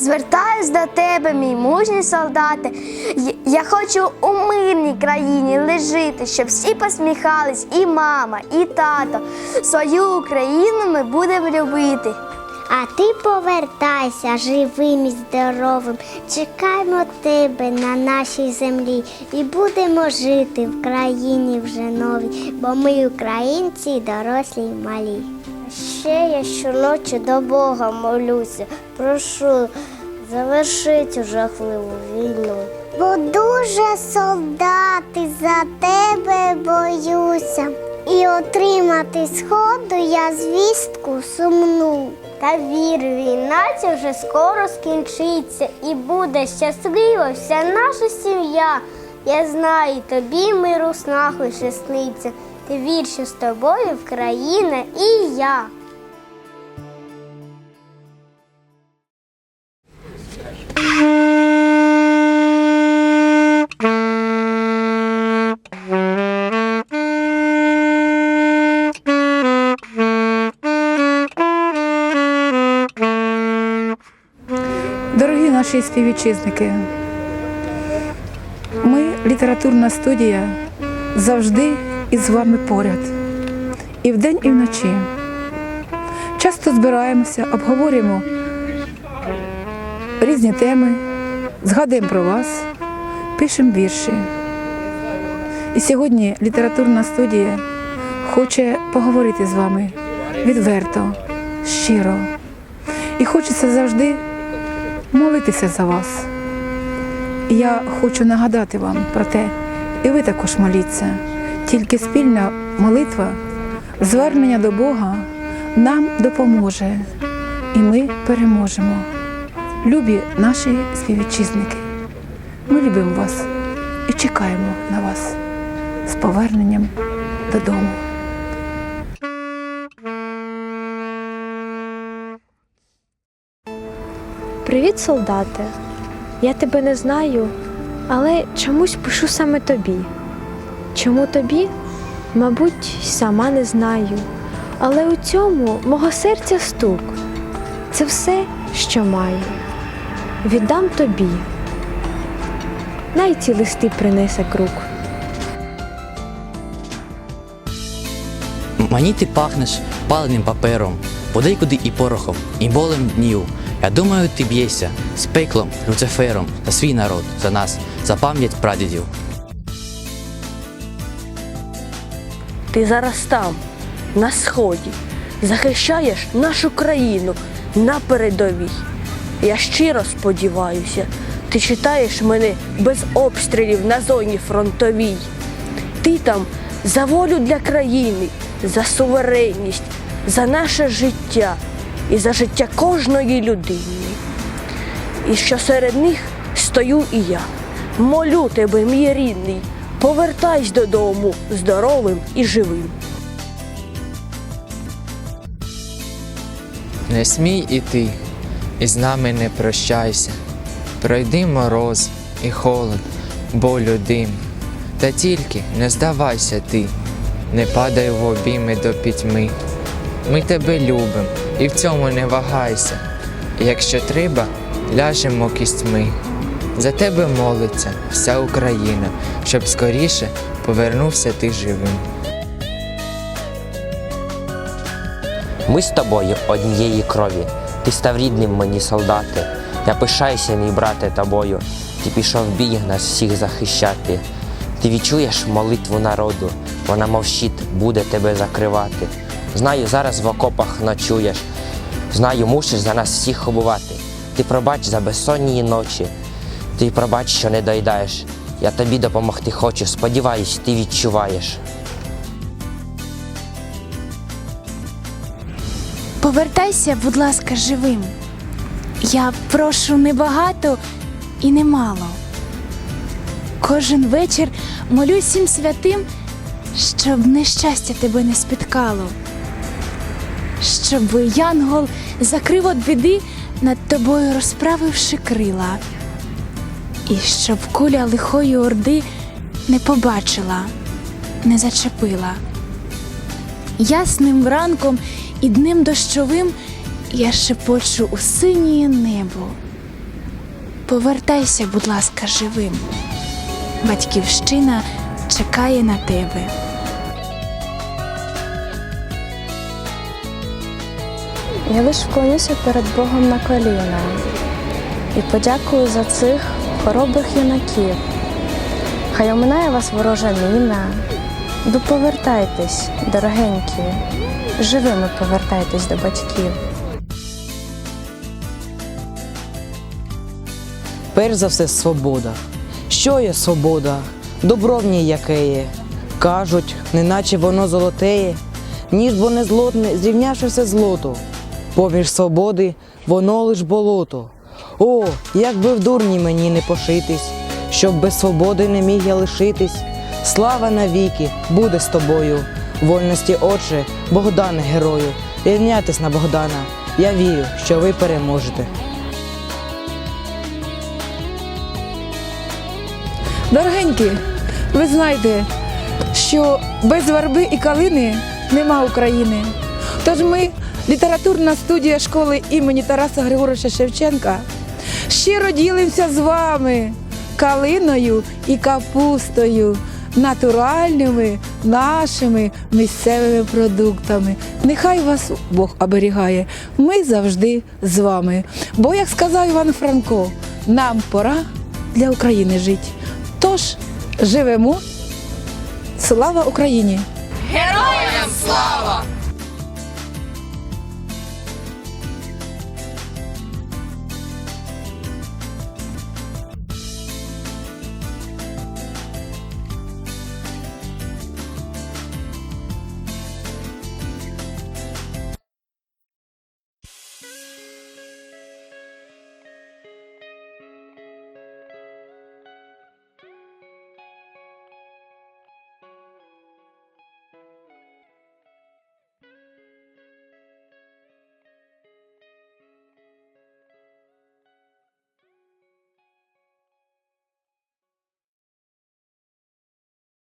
Звертаюсь до тебе, мій мужній солдати. Я хочу у мирній країні лежити, щоб всі посміхались, і мама, і тато. Свою Україну ми будемо любити. А ти повертайся живим і здоровим. Чекаємо тебе на нашій землі і будемо жити в країні вже новій, бо ми українці, дорослі й малі. Ще я щоночі до Бога молюся, прошу завершити жахливу війну. Бо дуже солдати за тебе боюся. І отримати сходу я звістку сумну. Та вір, війна ця вже скоро скінчиться, і буде щаслива вся наша сім'я. Я знаю, тобі миру снах лише сниться. Ти вір, що з тобою в країна і я. Дорогі наші співвітчизники, ми, літературна студія, завжди із вами поряд. І вдень, і вночі. Часто збираємося, обговорюємо різні теми, згадуємо про вас, пишемо вірші. І сьогодні літературна студія хоче поговорити з вами відверто, щиро. І хочеться завжди молитися за вас. І я хочу нагадати вам про те, і ви також моліться. Тільки спільна молитва, звернення до Бога нам допоможе, і ми переможемо. Любі наші співвітчизники, ми любимо вас і чекаємо на вас з поверненням додому. Привіт, солдате. Я тебе не знаю, але чомусь пишу саме тобі. Чому тобі? Мабуть, сама не знаю. Але у цьому мого серця стук. Це все, що маю. Віддам тобі. Най ці листи принесе круг. Мені ти пахнеш паленим папером, подейкуди і порохом, і болем днів. Я думаю, ти б'єшся з пеклом, Люцифером за свій народ, за нас, за пам'ять прадідів. Ти зараз там, на сході, захищаєш нашу країну на передовій. Я щиро сподіваюся, ти читаєш мене без обстрілів на зоні фронтовій. Ти там за волю для країни, за суверенність, за наше життя і за життя кожної людини. І що серед них стою і я. Молю тебе, мій рідний, повертайся додому здоровим і живим. Не смій іти, і з нами не прощайся. Пройди мороз і холод, болю дим. Та тільки не здавайся ти, не падай в обійми до пітьми. Ми тебе любим і в цьому не вагайся. Якщо треба, ляжемо кістьми. За тебе молиться вся Україна, щоб скоріше повернувся ти живим. Ми з тобою однієї крові. Ти став рідним мені, солдати. Я пишаюся, мій брате, тобою. Ти пішов бій нас всіх захищати. Ти відчуєш молитву народу, вона мов буде тебе закривати. Знаю, зараз в окопах ночуєш. Знаю, мусиш за нас всіх обувати. Ти пробач за безсонні ночі. Ти пробач, що не доїдаєш. Я тобі допомогти хочу. Сподіваюсь, ти відчуваєш. Повертайся, будь ласка, живим. Я прошу небагато і немало. Кожен вечір молюсь всім святим, щоб нещастя тебе не спіткало, щоб янгол закрив от біди над тобою розправивши крила, і щоб куля лихої орди не побачила, не зачепила. Ясним ранком і днем дощовим я шепочу у синє небо. повертайся, будь ласка, живим. Батьківщина чекає на тебе. Я лиш вклонюся перед Богом на коліна і подякую за цих хоробрих юнаків. Хай оминає вас ворожа міна. Ви повертайтесь, дорогенькі, живими повертайтесь до батьків. Перш за все, свобода. Що є свобода? Добро в ній яке є. Кажуть, неначе воно золотеє, ніж бо не злотне, зрівнявши все злото. Поміж свободи воно лиш болото. О, як би в дурні мені не пошитись, щоб без свободи не міг я лишитись. Слава навіки буде з тобою, вольності, Отче, Богдане герою, рівнятись на Богдана. Я вірю, що ви переможете. Дорогенькі, ви знаєте, що без верби і калини нема України. Тож ми, літературна студія школи імені Тараса Григоровича Шевченка, щиро ділимося з вами калиною і капустою, натуральними нашими місцевими продуктами. Нехай вас Бог оберігає. Ми завжди з вами. Бо, як сказав Іван Франко, нам пора для України жити. Тож живемо. Слава Україні! Героям